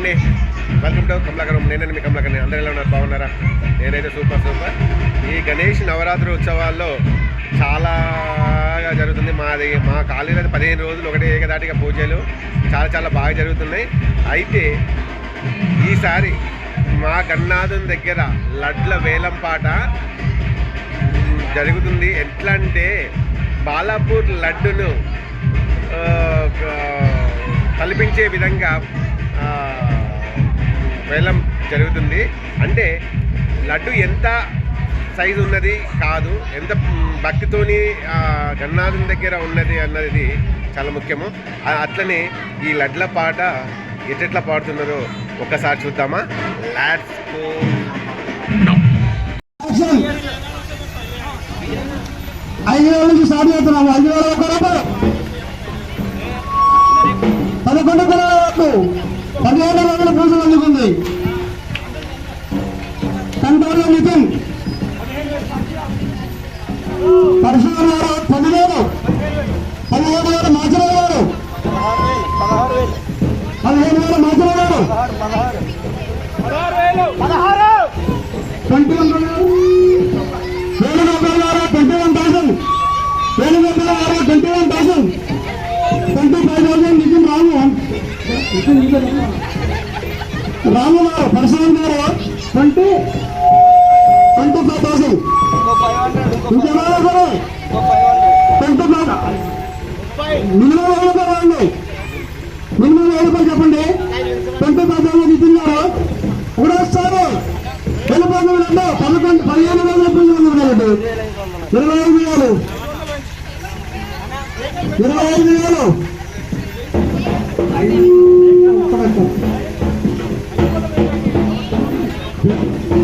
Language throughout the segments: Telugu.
అండి. వెల్కమ్ టు కమలాకరం నేనండి మీ కమలాకర్ అందరూ ఎలా ఉన్నారు? బాగున్నారా? నేనైతే సూపర్ సూపర్. ఈ గణేష్ నవరాత్రి ఉత్సవాల్లో చాలా జరుగుతుంది. మాది మా కాలేజీలో అయితే పదిహేను రోజులు ఒకటే ఏకదాటిగా పూజలు చాలా చాలా బాగా జరుగుతున్నాయి. అయితే ఈసారి మా గన్నాథం దగ్గర లడ్ల వేలం పాట జరుగుతుంది. ఎట్లా అంటే బాలాపూర్ లడ్డును ఆ, కల్పించే విధంగా వేలం జరుగుతుంది. అంటే లడ్డు ఎంత సైజు ఉన్నది కాదు ఎంత భక్తితోని గన్నాథం దగ్గర ఉన్నది అన్నది చాలా ముఖ్యము. అట్లనే ఈ లడ్ల పాట ఎట్లా పాడుతున్నారో ఒక్కసారి చూద్దామా. లాడ్స్ ఐదు ఐదు వేల పదకొండు పదిహేను వందల పూజలు అందుకుంది. కంటోళ్ళ నితిన్. పరశురామ గారు పదివేలు. పదిహేను వేల మాచరావు గారు పదిహేను వేల మాచరావు గారు twenty one Venugopal garu twenty one thousand Venugopal garu twenty one thousand twenty five thousand Nitin Ramu Ramu garu Parashuram garu twenty twenty five thousand ఇంకెవరో గారు ట్వంటీ ఫైవ్ మినిమం ఏడు రూపాయలు అండి? మినిమం ఏడు రూపాయలు చెప్పండి? ట్వంటీ ఫైవ్ థౌసండ్ నితిన్ గారు ఇప్పుడు వస్తారు? వెళ్ళిపోతుంది రెండు పదకొండు పదిహేను వేల రూపాయలు ఇరవై ఐదు వేలు. ఇరవై ఐదు వేలు.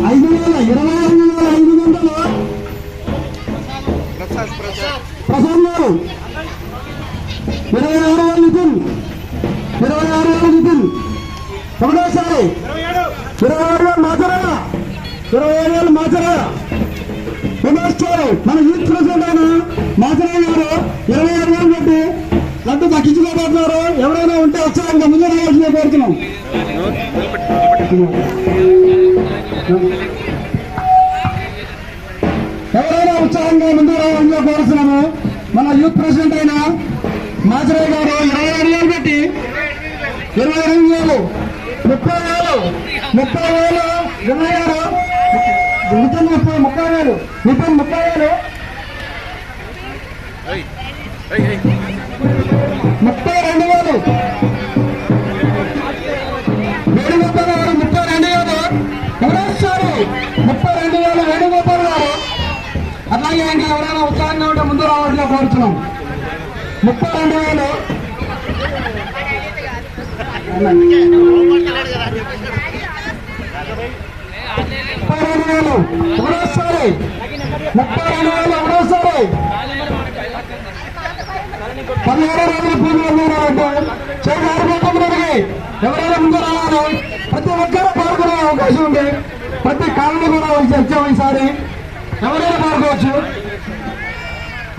ఐదు వేల ఇరవై ఐదు వేల ఐదు వందలు ప్రసాద్ గారు ఇరవై ఆరు వేల నితిన్ ఇరవై ఆరు వేల నితిన్ ఒకటోసారి ఇరవై ఆరు వేలు మాచరా ఇరవై ఏడు వేలు మాచరా రెండోసారి మన యూత్ ప్రెసిడెంట్ అయిన మాచరా గారు ఇరవై ఆరు వేలు పెట్టి లడ్డు దక్కించుకోబోతున్నారు ఎవరైనా ఉంటే వచ్చారు ఇంకా ముందు రావాల్సిందే కోరుతున్నాం ఎవరైనా ఉత్సాహంగా ముందు రావాలని కోరుతున్నాము మన యూత్ ప్రెసిడెంట్ అయిన మాజరాయ్ గారు ఇరవై ఆరు వేలు పెట్టి ఇరవై ఎనిమిది వేలు ముప్పై వేలు ముప్పై వేలు ఇరవై ఆరు నితిన్ ముప్పై ముప్పై వేలు నితిన్ ముప్పై వేలు. ముప్పై రెండు వేలు. అట్లాగే ఇంకా ఎవరైనా ఉత్సాహంగా ఉంటే ముందు రావాల్సిన కోరుతున్నాం. ముప్పై రెండు వేలు. ముప్పై రెండు వేలు. ఎవరేస్తారు ముప్పై రెండు వేలు. ఎవరేస్తారు పదిహేడు రోజుల పూజలు చేతి చేయాలి ఎవరైనా ముందు రావాలి. ప్రతి ఒక్కరూ పాల్గొనే అవకాశం ఉంది. ప్రతి కాలనీ కూడా వచ్చాం ఈసారి. ఎవరైనా పాల్గొవచ్చు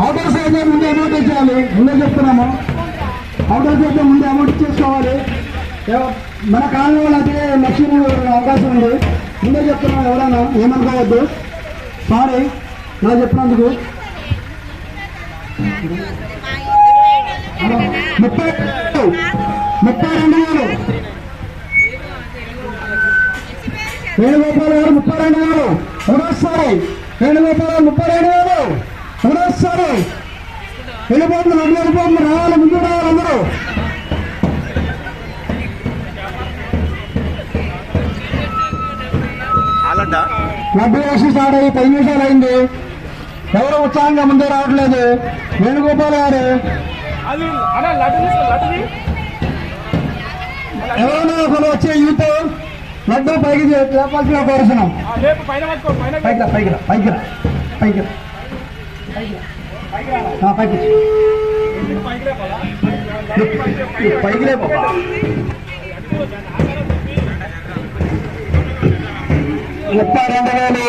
అవకాశం అయితే ముందు అమౌంట్ ఇచ్చేయాలి. ముందే చెప్తున్నాము. అవుటర్ సైడ్ ముందు అమౌంట్ ఇచ్చేసుకోవాలి. మన కాలంలో వాళ్ళకి లక్ష్యం అవకాశం ఉంది. ముందే చెప్తున్నాం ఎవరైనా ఏమనుకోవద్దు. సారీ నా చెప్పినందుకు. ముప్పై ముప్పై రెండు వేలు. వేణుగోపాల్ గారు ముప్పై రెండు వేలు. ఎవరొస్తారు వేణుగోపాల్ గారు ముప్పై రెండు వేలు. ఎవరొస్తారు వెళ్ళిపోతుంది రెండు వెళ్ళిపోతుంది రావాలి ముందు రావాలి అందరూ. లడ్డు వేసి స్టార్ట్ అయ్యి పది నిమిషాలు అయింది. ఎవరు ఉత్సాహంగా ముందే రావట్లేదు. వేణుగోపాల్ గారు. ఎవరైనా ఒకరు వచ్చే యూత్ లడ్డు పైకి లేపాల్సిన కోరుతున్నాం లేపు పైన పైన పైకి రా పైకి రా పైకి రా పైకి రా. పైకి. పైకి బాబా ముప్పై రెండు వేలు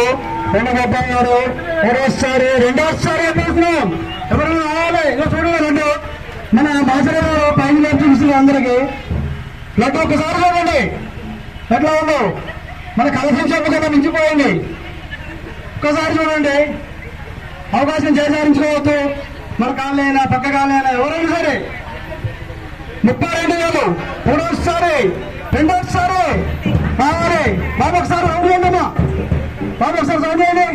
రెండు గొప్ప గారు ఒకరోసారి రెండోసారి చూస్తున్నాం ఎవరైనా రావాలి ఇదో చూడండి రెండు మన మాసరే గారు పైకి లేపు చూస్తున్నారు అందరికి. లడ్డు ఒకసారి చూడండి. ఎట్లా ఉందో? మన కలసం చెప్పు కదా మించిపోయింది. ఒక్కసారి చూడండి. అవకాశం చేసారించుకోవద్దు మన కాళ్ళైనా పక్క కాళ్ళైనా ఎవరైనా సరే. ముప్పై రెండు వేలు. మూడోసారి రెండోసారి. కావాలి బాబు ఒకసారి రౌండ్ చేయండమ్మా బాబు ఒకసారి రౌండ్ చేయండి.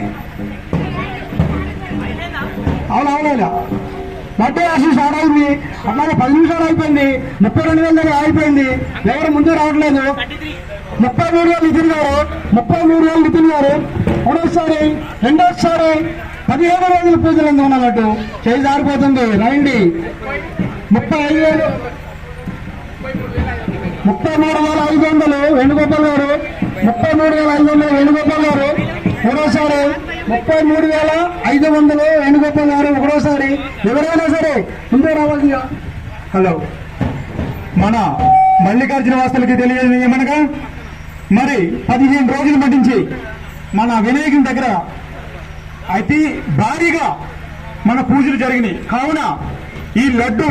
అవును అవునా బట్టే ఆశీస్ ఆడైంది అట్లాగే పది నిమిషాలు అయిపోయింది. ముప్పై రెండు వేల దగ్గర ఆగిపోయింది. ఎవరు ముందు రావట్లేదు. ముప్పై మూడు వేలు నితిన్ గారు ముప్పై మూడు వేలు నితిన్ గారు మూడోసారి రెండోసారి పదిహేను రోజుల పూజలు ఎందుకు ఉన్నట్టు చేయి జారిపోతుంది. రండి. ముప్పై ఐదు వేలు ముప్పై మూడు వేల ఐదు వందలు వేణుగోపాల్ గారు ముప్పై మూడు వేల ఐదు వందలు వేణుగోపాల్ గారు మూడోసారి ముప్పై మూడు వేల ఐదు వందలు వేణుగోపాల్ గారు ఒకటోసారి ఎవరైనా సరే ముందే రావాల్సిందిగా హలో. మన మల్లికార్జున వాస్తులకి తెలియదు మరి పదిహేను రోజులు మట్టించి మన వినాయకుని దగ్గర అతి భారీగా మన పూజలు జరిగినాయి. కావున ఈ లడ్డు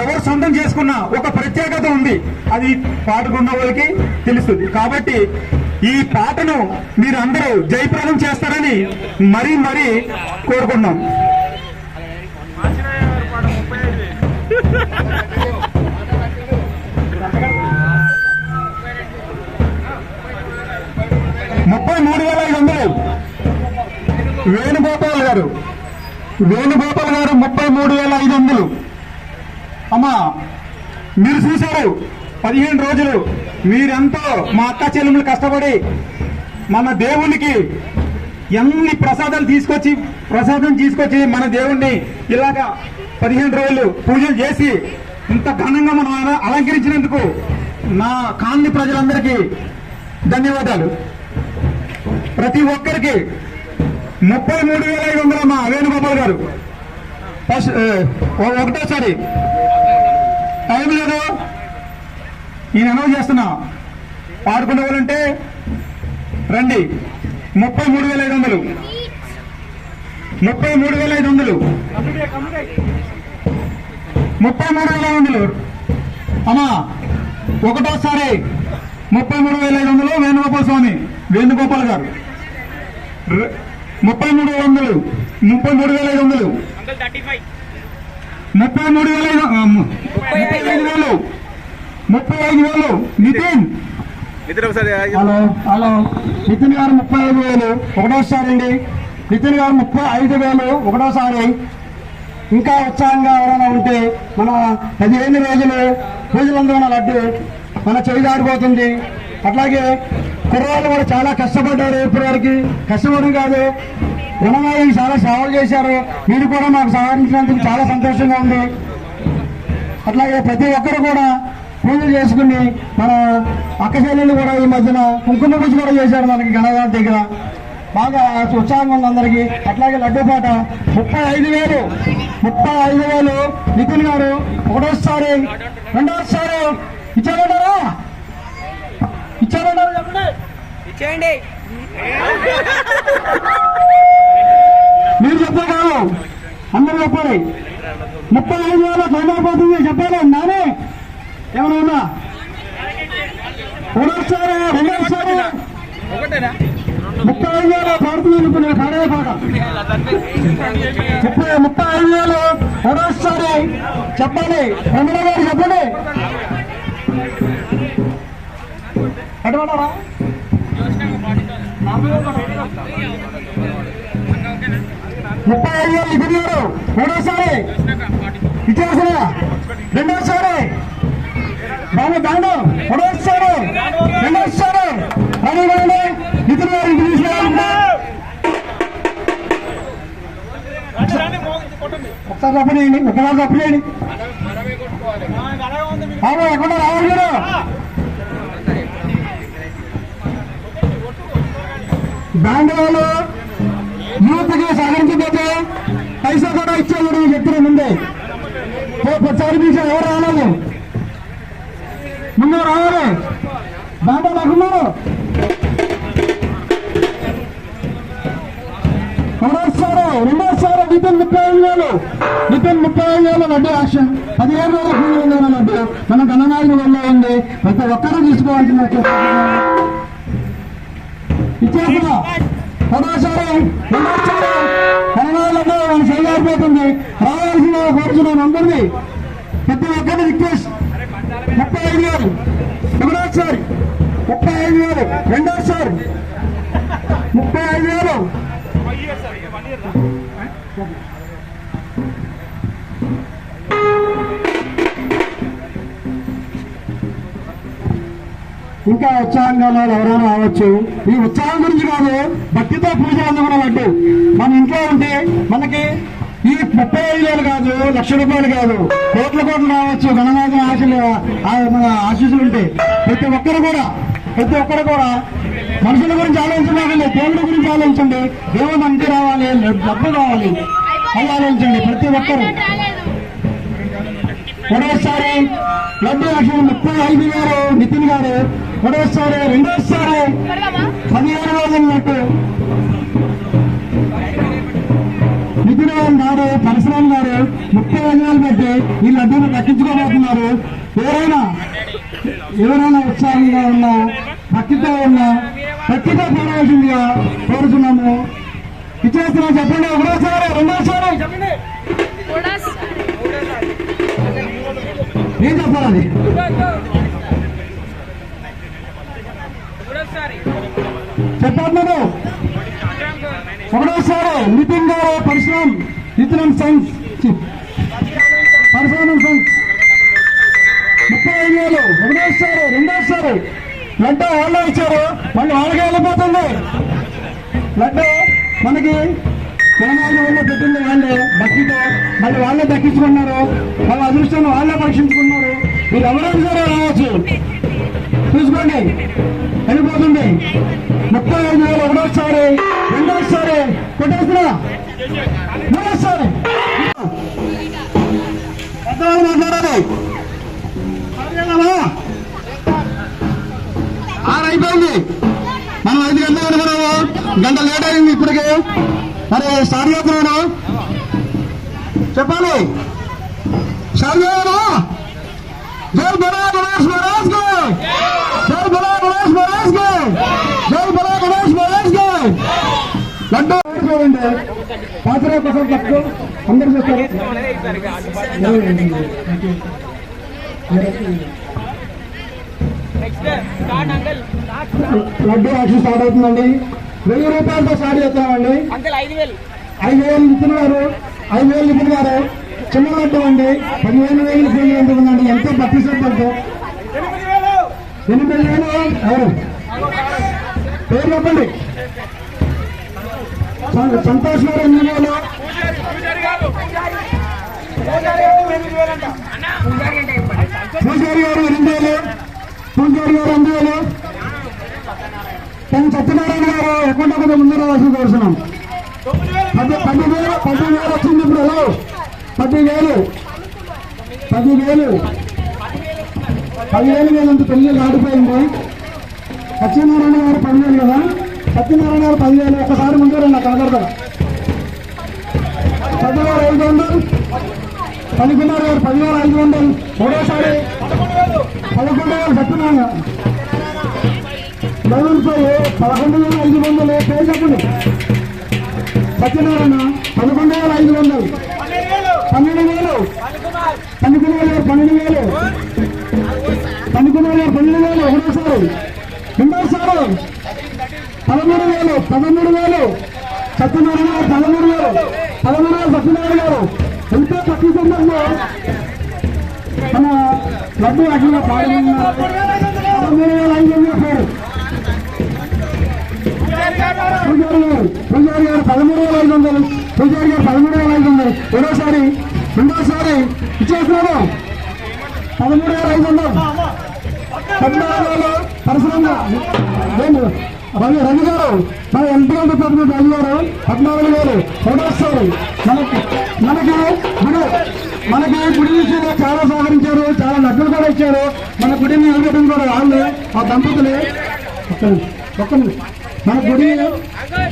ఎవరు సొంతం చేసుకున్న ఒక ప్రత్యేకత ఉంది. అది పాటకున్న వాళ్ళకి తెలుస్తుంది. కాబట్టి ఈ పాటను మీరు అందరూ జయప్రదం చేస్తారని మరీ మరీ కోరుకున్నాం ముప్పై మూడు వేల ఐదు వందలు. వేణుగోపాల్ గారు. వేణుగోపాల్ గారు ముప్పై మూడు వేల ఐదు వందలు. అమ్మా మీరు చూశారు పదిహేను రోజులు మీరెంతో మా అక్క చెల్లెములు కష్టపడి మన దేవునికి ఎన్ని ప్రసాదాలు తీసుకొచ్చి ప్రసాదం తీసుకొచ్చి మన దేవుణ్ణి ఇలాగా పదిహేను రోజులు పూజలు చేసి ఇంత ఘనంగా మనం అలంకరించినందుకు నా కాలనీ ప్రజలందరికీ ధన్యవాదాలు. ప్రతి ఒక్కరికి ముప్పై మూడు వేల ఐదు వందల అమ్మా వేణుగోపాల్ గారు. ఫస్ట్ ఒకటోసారి. టైం లేదు. నేను అనౌన్స్ చేస్తున్నా. పాడుకునే వాళ్ళంటే రండి. ముప్పై మూడు వేల ఐదు వందలు. ముప్పై మూడు వేల ఐదు వందలు. ముప్పై మూడు వేల ఐదు వందలు. అమ్మా ఒకటోసారి ముప్పై మూడు వేల ఐదు వందలు వేణుగోపాల స్వామి వేణుగోపాల్ గారు. ముప్పై మూడు వందలు. ముప్పై మూడు వేల ఐదు వందలు. ముప్పై మూడు వేల ఐదు ముప్పై ఐదు వేలు. ముప్పై ఐదు వేలు. నితిన్. Hello hello. నితిన్ గారు ముప్పై ఐదు వేలు. ఒకటోసారి అండి. నితిన్ గారు ముప్పై ఐదు వేలు. ఒకటోసారి. ఇంకా ఉత్సాహంగా ఎవరైనా ఉంటే మన పదిహేను రోజులు పూజలందు మన లడ్డు మన చెవి దారిపోతుంది అట్లాగే కుర్రాళ్ళు కూడా చాలా కష్టపడ్డారు ఇప్పటి వరకు కష్టపడి కాదు ఉన్నవాళ్ళు చాలా సేవలు చేశారు. మీరు కూడా మాకు సహకరించినందుకు చాలా సంతోషంగా ఉంది. అట్లాగే ప్రతి ఒక్కరు కూడా పూజలు చేసుకుని మన అక్క చెల్లెళ్ళు కూడా ఈ మధ్యన కుంకుమ పూజ కూడా చేశారు మనకి గణగారి దగ్గర. బాగా ఉత్సాహంగా ఉంది అందరికీ. అట్లాగే లడ్డూపాట ముప్పై ఐదు వేలు. ముప్పై ఐదు వేలు. నితిన్ గారు ఒకటోసారి రెండోసారి ఇచ్చారంటారా? ఇచ్చేయండి. మీరు చెప్పే కాదు. అందరూ చెప్పాలి. ముప్పై ఐదు వేల తొందరపోతుంది చెప్పాలి. నానే ఏమైనా ఉన్నా ఒకటోసారి రెండోసారి ముప్పై ఐదు వేల పాడుతుంది అనుకునే పాడే పాట. ముప్పై ముప్పై ఐదు వేలు ఒకటోసారి చెప్పాలి రమణ గారు చెప్పండి. అటువంటి ముప్పై ఐదు వేలు ఇప్పుడు మూడోసారి ఇచ్చేసిన రెండోసారి బాబు దాండు మూడోసారి రెండోసారి రవి గారు నితిన్ గారు ఇంటికి తీసుకెళ్ళాలంటే రండి ఒకసారి తప్పనేయండి ఒకసారి తప్పనేయండి బాబు ఎక్కడ రావాలి మీరు బ్యాండ్ వాళ్ళు యూత్కి సహకరించకపోతే పైసా కూడా ఇచ్చేవాడు నేను ముందే. ప్రచారం చేసే ఎవరు రాలేదు? ముందు రావాలి. బ్యాండ్ వాళ్ళు ఎక్కడున్నారు రెండోసారి నితిన్ ముప్పై ఐదు వేలు. నితిన్ ముప్పై ఐదు వేలు వడ్డీ యాక్షన్ పదిహేను వేల కూలి లడ్డు. మన గణనాయకుడు వల్ల ఉంది. ప్రతి ఒక్కరూ తీసుకోవాల్సిన ఇచ్చేసిన పదోసారి రెండోసారి గణనాయకుడు మన చేయలేకపోతుంది రావాల్సిన కోరుతున్నాను అందరినీ ప్రతి ఒక్కరిని రిక్వెస్ట్ ముప్పై ఐదు వేలు. ఒకటోసారి ముప్పై ఐదు వేలు. రెండోసారి ముప్పై ఐదు వేలు. ఇంకా ఉత్సాహంగా ఎవరైనా రావచ్చు. ఈ ఉత్సాహం గురించి కాదు భక్తితో పూజ అందుకున్న లడ్డు మన ఇంట్లో ఉంటే మనకి ఈ ముప్పై ఐదు వేలు కాదు లక్ష రూపాయలు కాదు. కోట్ల కోట్లు రావచ్చు గణనాథం ఆశలు మన ఆశీస్సులు ఉంటాయి ప్రతి ఒక్కరు కూడా ప్రతి ఒక్కరు కూడా మనుషుల గురించి ఆలోచించకండి దేవుడి గురించి ఆలోచించండి. దేవుడు మంచి రావాలి డబ్బు రావాలి అలా ఆలోచించండి ప్రతి ఒక్కరు. ఒకటోసారి లడ్డు లక్షలు ముప్పై ఐదు వేలు నితిన్ గారు ఒకటోసారి రెండోసారి పదిహేను లడ్డు నితిన్ గారు పరశురామ్ గారు ముప్పై ఐదు వేలు పెట్టి ఈ లడ్డూను దక్కించుకోబోతున్నారు ఎవరైనా ఎవరైనా ఉత్సాహంగా ఉన్నా భక్తితో ఉన్నా భక్తితో పోరాల్సిందిగా కోరుతున్నాము. ఇచ్చేస్తున్నా చెప్పండి ఒకటోసారి రెండోసారి. ఏం చెప్పాలి చెప్పన్నారు ఒకటోసారి Nitin garu Parashuram Nitin and sons Parashuram sons. ముప్పై ఐదు వేలు. ఒకటోసారి రెండోసారి. లడ్డు వాళ్ళే ఇచ్చారు. మళ్ళీ వాళ్ళకే వెళ్ళిపోతుంది. లడ్డు మనకి తెలంగాణ వల్ల పెట్టింది వాళ్ళే. భక్తితో మళ్ళీ వాళ్ళే దక్కించుకున్నారు. వాళ్ళ అదృష్టాన్ని వాళ్ళే పరీక్షించుకున్నారు. మీరు ఎవరైనా సరే రావచ్చు? చూసుకోండి వెళ్ళిపోతుంది. ముప్పై ఐదు వేలు ఒకటోసారి రెండోసారి కొట్టేస్తున్నా. మూడోసారి. పెద్దవాళ్ళు మాట్లాడాలి. ఆరు అయిపోయింది. మనం ఐదు గంటలు అనుకున్నాము గంట లేట్ అయింది ఇప్పటికే. మరి స్టార్ట్ చేస్తున్నాను చెప్పాలి. స్టార్ట్ చేయాలా జై బలా గణేష్ మహారాజ్ గణేష్ మహారాజ్కి జై బలా గణేష్ మహారాజ్కి లడ్డు చూడండి పాత్ర కోసం తక్కువ. అందరు చూస్తారు. Next start uncle laddu auction start అవుతుందండి. వెయ్యి రూపాయలతో స్టార్ట్ చేస్తామండి. ఐదు వేలు ఇస్తున్నారు. ఐదు వేలు ఇస్తున్నారు. చిన్న లడ్డు అండి. పదిహేను వేలు ఫోన్ ఉంటుందండి ఎంతో భక్తి శ్రద్ధలతో ఎనిమిది వేలు. ఎనిమిది వేలు. ఎవరు? పేరు చెప్పండి. సంతోష్ గారు ఎనిమిది వేలు? పూజారి గారు ఎనిమిది వేలు. పూజారి గారు ఎనిమిది వేలు. కానీ సత్యనారాయణ గారు ఎక్కడ కొంచెం ముందు రావాల్సిన కోరుతున్నాం పది వేలు పది వేలు వచ్చింది ఇప్పుడు హలో పది వేలు. పది వేలు. పదివేలు వేలంత పెళ్ళి ఆడిపోయింది సత్యనారాయణ గారు పదివేలు కదా? సత్యనారాయణ గారు పదివేలు. ఒకసారి ముందు నాకు కనబడతా పెద్దవారు ఐదు వందలు. పనికిన్నారు గారు పదివేల ఐదు వందలు. మూడోసారి పదకొండు వేలు సత్యనారాయణ డౌన్పై పదకొండు వేల ఐదు వందలు పేరు చెప్పండి? సత్యనారాయణ పదకొండు వేల ఐదు వందలు. పన్నెండు వేలు. పన్నెండు గారు పన్నెండు వేల. పన్నెండు వేలు పన్నెండు గారు పన్నెండు వేలు ఒకటోసారి రెండోసారి పదమూడు వేలు పదమూడు వేలు. సత్యనారాయణ గారు పదమూడు వేలు. పదమూడు వేలు సత్యనారాయణ గారు. ఎంతో తక్కువ సందర్భంలో మన లడ్డు అఖిల పాల్గొన్నారు పదమూడు వేల ఐదు వందల పేరు పూజారి గారు పూజారి గారు పదమూడు వేల ఐదు వందలు. పూజారి గారు పదమూడు వేల ఐదు వందలు. రెండోసారి రెండోసారి ఇచ్చేస్తున్నారు పదమూడు వేల ఐదు వందలు. పద్నాలుగు వేలు పరిశ్రమ ఏంటి రవి రవి గారు మన ఎంపీ పెట్టిన రవి గారు పద్నాలుగు వేలు రెండోసారి మనకి మనకి గుడి మనకి గుడి విషయంలో చాలా సహకరించారు చాలా నగ్గులు కూడా ఇచ్చారు. మన గుడిని నిలబెట్టింది కూడా వాళ్ళు ఆ దంపతులే. ఒక్క ఒక్క మన గుడి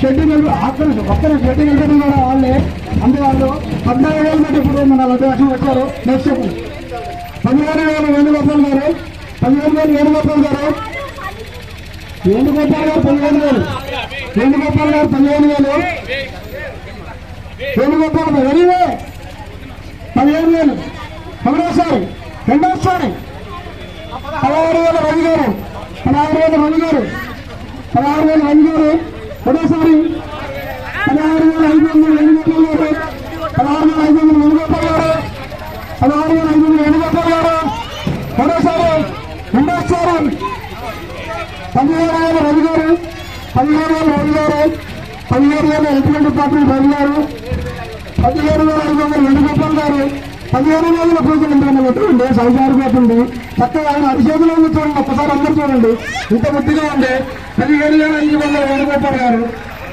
షెడ్డు నిలబ అక్కడ ఒక్కరి షెడ్డు నిలబడి కూడా వాళ్ళే. అంటే వాళ్ళు పద్నాలుగు వేల మంది ఇప్పుడు మన లడ్డు లక్షలు వచ్చారు నెక్స్ట్ చెప్పు పదిహేను వేల వేణుగోపాల్ గారు పదిహేను వేలు వేణుగోపాల్ గారు. వేణుగోపాల్ గారు పదిహేను వేలు. వేణుగోపాల్ గారు పదిహేను వేలు. వేణుగోపాల్ గారు వెరీవే పదిహేను వేలు. ఒకటోసారి రెండోసారి. పదహారు వేల రవి గారు. పదహారు వేల రవి గారు. పదహారు వేల రవి గారు. ఒకటోసారి పదహారు వేల ఐదు వందల వేణుగోపాల్ గారు. పదహారు వేల ఐదు వందల వేణుగోపాల్ గారు. పదహారు వేల ఐదు వందల వేణుగోపాల్ గారు. ఒకటోసారి రెండోసారి పదిహేడు వేల రవి గారు పదిహేడు వేల రవి గారు పదిహేడు వేల ఎటువంటి పార్టీ రవి గారు పదిహేడు వేల ఐదు వందల వేణుగోపాల్ గారు పదిహేడు వేల పూజలు ఉంటాయని పెట్టండి పోతుంది చక్కగా ఆయన అభిషేకంలో ఉంది చూడండి ఒక్కసారి అందరూ చూడండి. ఇంత బుద్ధిగా ఉంది. పదిహేడు వేల ఐదు వందల వేణుగోపాల్ గారు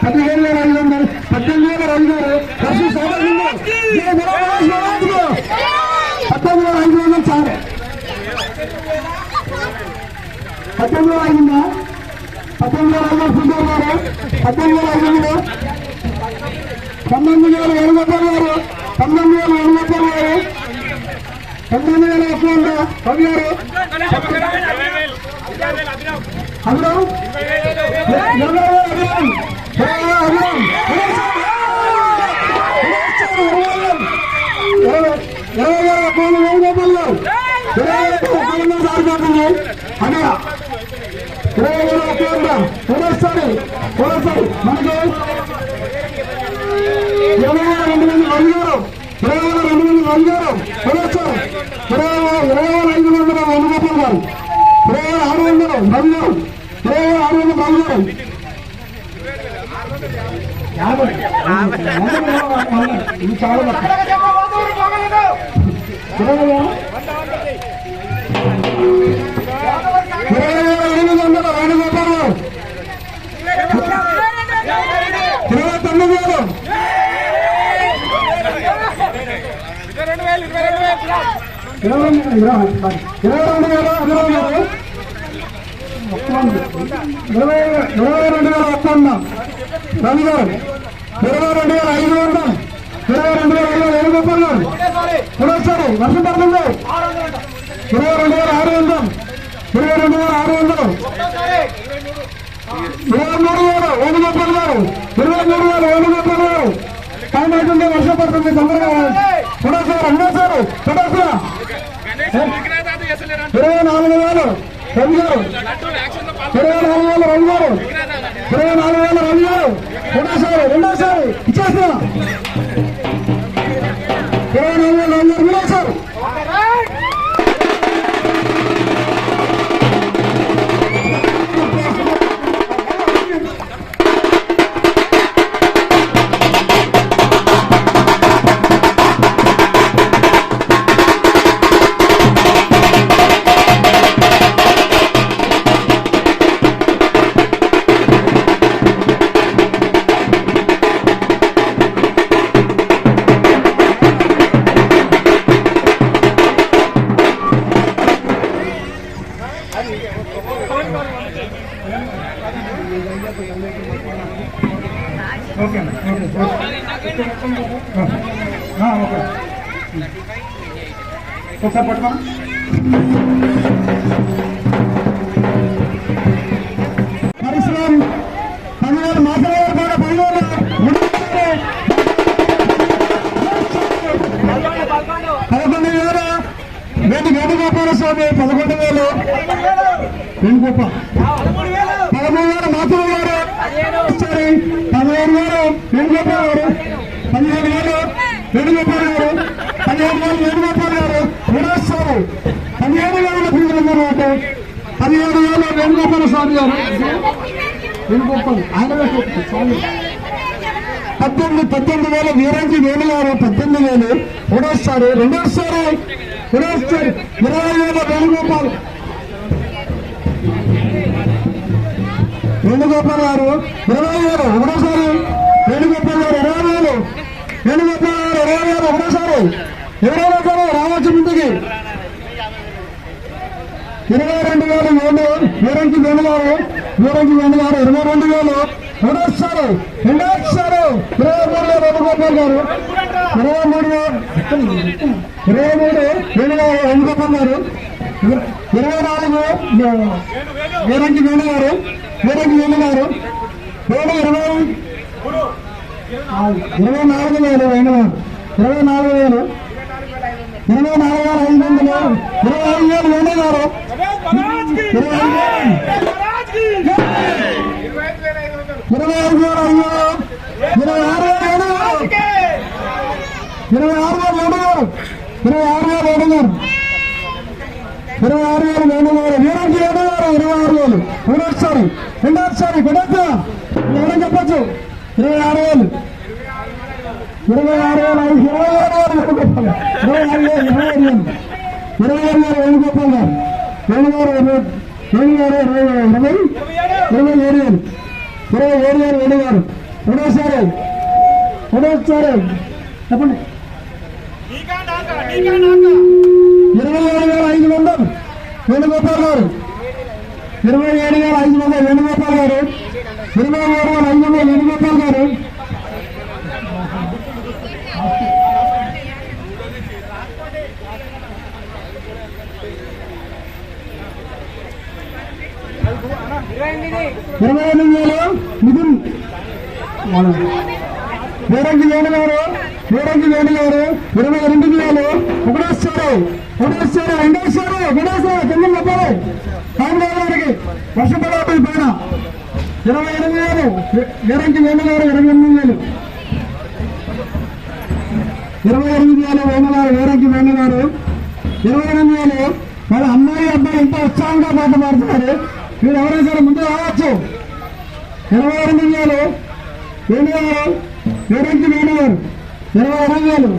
పదిహేడు వేల ఐదు వందలు పద్దెనిమిది వేల రవి గారు పద్దెనిమిది వేల ఐదు వందలు చాలు. పద్దెనిమిది వేల ఐదు ఉందా పద్దెనిమిది వేల ఐదు వందలు సుందర్ గారు పద్దెనిమిది వేల ఐదు వందలు పంతొమ్మిది వేల వేణుగోపాల్ గారు పంతొమ్మిది వేల వేణుగోపాల్ గారు పంతొమ్మిది వేల ఒక్క రవి గారు అందులో ఇరవై ఇరవై వేల అభిరామ్ వేల ఒక్క ఇరవై వేల ఒక్క వంద సారిపోతుంది అదే. ఇరవై వేల ఒక్క వంద ఇరవై రెండు మంది అడిగారు ఇరవై రెండు మంది అడిగారు వచ్చారు ఇరవై ఇరవై ఐదు వందల వేణుగోపాల్ గారు ఇరవై ఆరు వందలు రవి ఇరవై ఆరు వందల రవి యాభై. ఇది చాలా ఇరవై ఇరవై వేల ఎనిమిది వందల వేణుగోపాల్ ఇరవై తొమ్మిది వేలు ఇరవై రెండు వేల ఇరవై వేలు ఇరవై ఇరవై రెండు వేల ఒక్క వంద రవి గారు ఇరవై రెండు వేల ఐదు వందలు ఇరవై రెండు వేల ఐదు వేల రూపాయలు సరే వర్షం పడుతుంది. ఇరవై రెండు వేల ఆరు వందలు. ఇరవై రెండు వేల ఆరు వందలు ఇరవై మూడు వేల వేలు గొప్పలు గారు ఇరవై మూడు వేల వేలు గొప్పలు గారు టైం అవుతుంది వర్షం పడుతుంది తొందరగా రెండోసారి రెండోసారి రెండోసారి ఇరవై నాలుగు వేలు రవి గారు ఇరవై నాలుగు వేల రవి గారు ఇరవై నాలుగు వేల రవి గారు రెండోసారి రెండోసారి ఇచ్చేస్తున్నా ఇరవై నాలుగు వేల రవి గారు ఒకసారి పట్టుకో పరిశ్రమ పదివేలు మాట్లాడారు కూడా పదివేలు పదకొండు వేలు వేటి వేణుగోపాల పదకొండు వేలు మాధవ గారు సరే పదిహేను వేలు వేణుగోపాల్ గారు పదిహేను వేలు వేణుగోపాల్ గారు పదిహేను వేలు వేణుగోపాల్ గారు మూడోసారి పదిహేను వేల పిల్లలు అంటే పదిహేడు వేలు వేణుగోపాల స్వామి గారు. వేణుగోపాల్ ఆయన వేణుగోపాల్ స్వామి పద్దెనిమిది పద్దెనిమిది వేల వీరంకి వేలు గారు పద్దెనిమిది వేలు. ఒకటోసారి రెండోసారి రెండోసారి ఇరవై వేల వేణుగోపాల్. వేణుగోపాల్ గారు ఇరవై వేలు. ఒకటోసారి వేణుగోపాల్ గారు ఇరవై వేలు. వేణుగోపాల్ గారు ఇరవై వేలు. ఒకటోసారి ఎవరైనా వేలు రావచ్చు ముందుకి. ఇరవై రెండు వేలు మూడు వీరంకి వేలు వీరంకి వీరంగి ఇరవై రెండు వేలు. రెండోసారి రెండోసారి ఇరవై మూడు వేలు వేణుగోపాల్ గారు. ఇరవై మూడు ఇరవై మూడు వేణు రఘుగోపాల్ గారు. ఇరవై నాలుగు వీరంకి వేణు గారు వీరంగి వేణు గారు ఇరవై ఇరవై నాలుగు వేలు వేణు ఇరవై నాలుగు వేలు ఇరవై నాలుగు వేల ఐదు వందలు. ఇరవై ఐదు వేలు వేణు ఇరవై ఐదు వేలు ఇరవై ఐదు వేల ఐదు ఇరవై ఆరు వేల ఏడు వేలు ఇరవై ఆరు వేల ఏడు వేలు ఇరవై ఆరు వేల ఏడు వేలు ఇరవై ఆరు వేల ఏడు వేలు వీరాంకి ఏడు వేలు ఇరవై ఆరు వేలు మూడోసారి రెండోసారి కొడతా ఎవరైనా చెప్పచ్చు ఇరవై ఆరు వేలు ఇరవై ఆరు వేల ఐదు ఇరవై ఆరు వేల ఇరవై ఆరు వేలు ఇరవై ఆరు వేలు ఇరవై ఆరు వేల వేణుగోపాల్ గారు వేణుగారు ఇరవై వేణుగారు ఇరవై ఇరవై ఇరవై ఏడు వేలు ఇరవై ఏడు వేలు వేణుగారు రెండోసారి రెండోసారి చెప్పండి ఇరవై ఏడు వేల ఐదు వందలు వేణుగోపాల్ గారు ఇరవై ఏడు వేల ఐదు వందలు వేణుగోపాల్ గారు ఇరవై ఏడు వేల ఐదు వందలు వేణుగోపాల్ గారు ఇరవై ఎనిమిది వేలు మిథున్ వేరంగి వేణు గారు వేరంగి వేణు గారు ఇరవై ఎనిమిది వేలు ఒకటోసారి ఒకటోసారి రెండోసారి ఒకటోసారి కింద చెప్పాలి కామరాజు గారికి వర్షం పడవద్దు పైన ఇరవై ఎనిమిది వేలు వేరంగి వేణు గారు ఇరవై ఎనిమిది వేలు ఇరవై ఎనిమిది వేలు వేణు గారు వేరంగి వేణు గారు ఇరవై ఎనిమిది వేలు వాళ్ళ అమ్మాయి అబ్బాయి ఎంతో ఉత్సాహంగా పాట పాడుతున్నారు మీరు ఎవరైనా సరే ముందు రావచ్చు. ఇరవై ఎనిమిది వేలు వేణు గారు వేరంకి వేణు గారు ఇరవై ఎనిమిది వేలు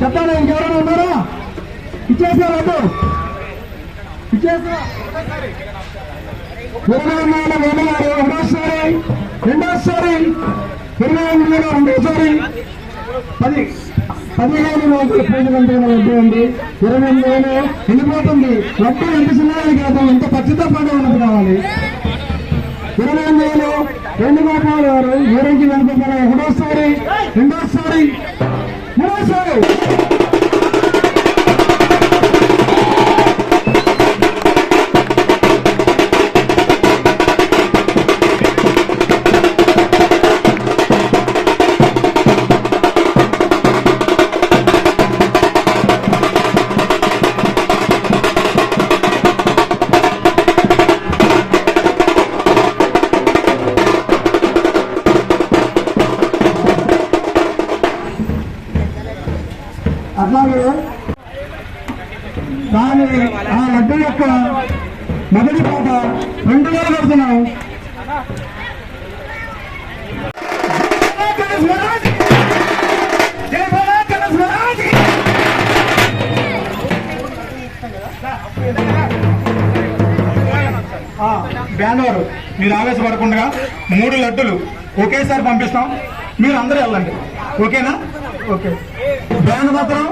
చెప్పండి ఇంకెవరైనా ఉన్నారా? ఇచ్చేసారు వద్దు? ఇచ్చేసా ఇరవై ఎనిమిది వేల వేణు రెండోసారి ఇరవై ఎనిమిది వేలు రెండోసారి పది. పదిహేను రోజులు పూజలు అంటే వడ్డీ ఉంది. ఇరవై ఎనిమిది వేలు వెళ్ళిపోతుంది వడ్డీ ఎంత చిన్నది కాదు ఎంత పచ్చితో పాటు ఉన్నది కావాలి. ఇరవై ఎనిమిది వేలు రెండు గోపాలు గారు ఊరికి వెనుకొండ ఒకటోసారి రెండోసారి మూడోసారి. యొక్క మొదటి పాట రెండు వేల కడుతున్నాం బ్యానర్ మీరు ఆవేశపడకుండా మూడు లడ్డులు ఒకేసారి పంపిస్తాం. మీరు అందరూ వెళ్ళండి. ఓకేనా? ఓకే. బ్యాన్ మాత్రం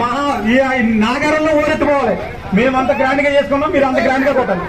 మహా ఈ నాగారంలో ఊరెత్తుకోవాలి. మేమంత గ్రాండ్గా చేసుకున్నాం మీరు అంత గ్రాండ్గా కొట్టాలి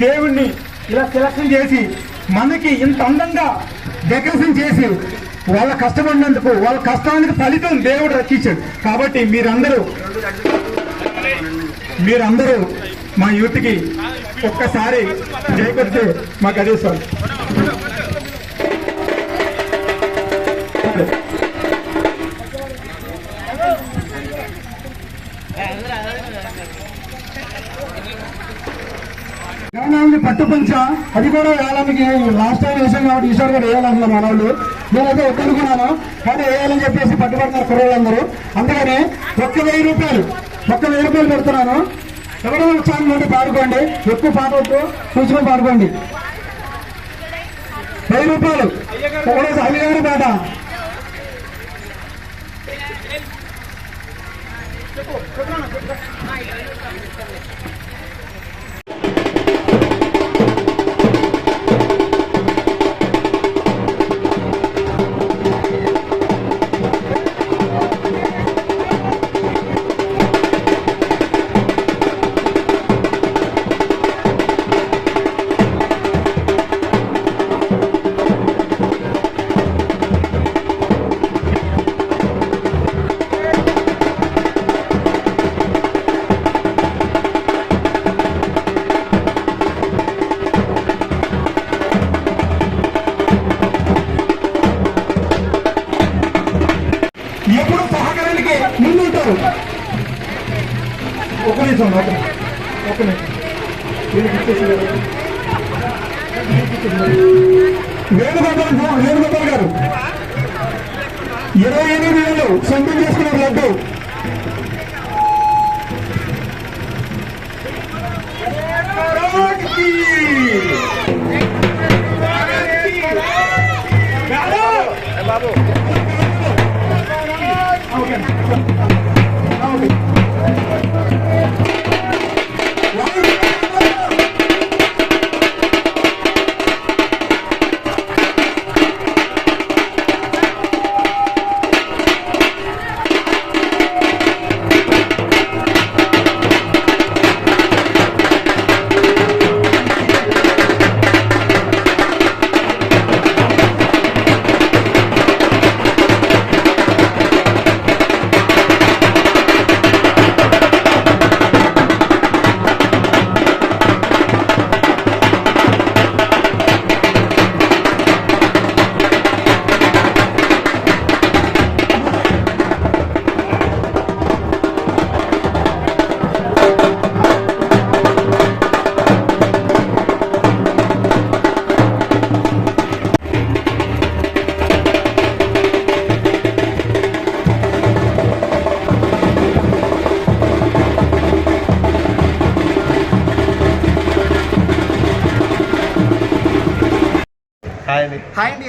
దేవుణ్ణి ఇలా సెలక్షన్ చేసి మనకి ఇంత అందంగా డెకరేషన్ చేసి వాళ్ళ కష్టపడినందుకు వాళ్ళ కష్టానికి ఫలితం దేవుడు రక్షించాడు. కాబట్టి మీరందరూ మీరందరూ మా యూత్కి ఒక్కసారి జై మాకు అదే సార్ ఇది పట్టుపంచ అది కూడా వేయాలని లాస్ట్ టైం వేసాం కాబట్టి ఈసారి కూడా వేయాలన్నారు మన వాళ్ళు. నేనైతే వద్దనుకున్నాను కానీ వేయాలని చెప్పేసి పట్టుబడుతున్నారు కుర్రోళ్ళందరూ. అందుకని ఒక్క వెయ్యి రూపాయలు ఒక్క వెయ్యి రూపాయలు పెడుతున్నాను. ఎవరో ఉత్సాహం ఉంటే పాడుకోండి. ఎక్కువ పాడవద్దు చూసుకొని పాడుకోండి. వెయ్యి రూపాయలు. ఒకరోజు అయ్యగారి పాట. చెప్పు వేణుగోపాల్ వేణుగోపాల్ గారు. ఇరవై ఎనిమిది వేలు సొంతం చేసుకున్నారు లడ్డు. ఏ బాబు ఓకే ఓకే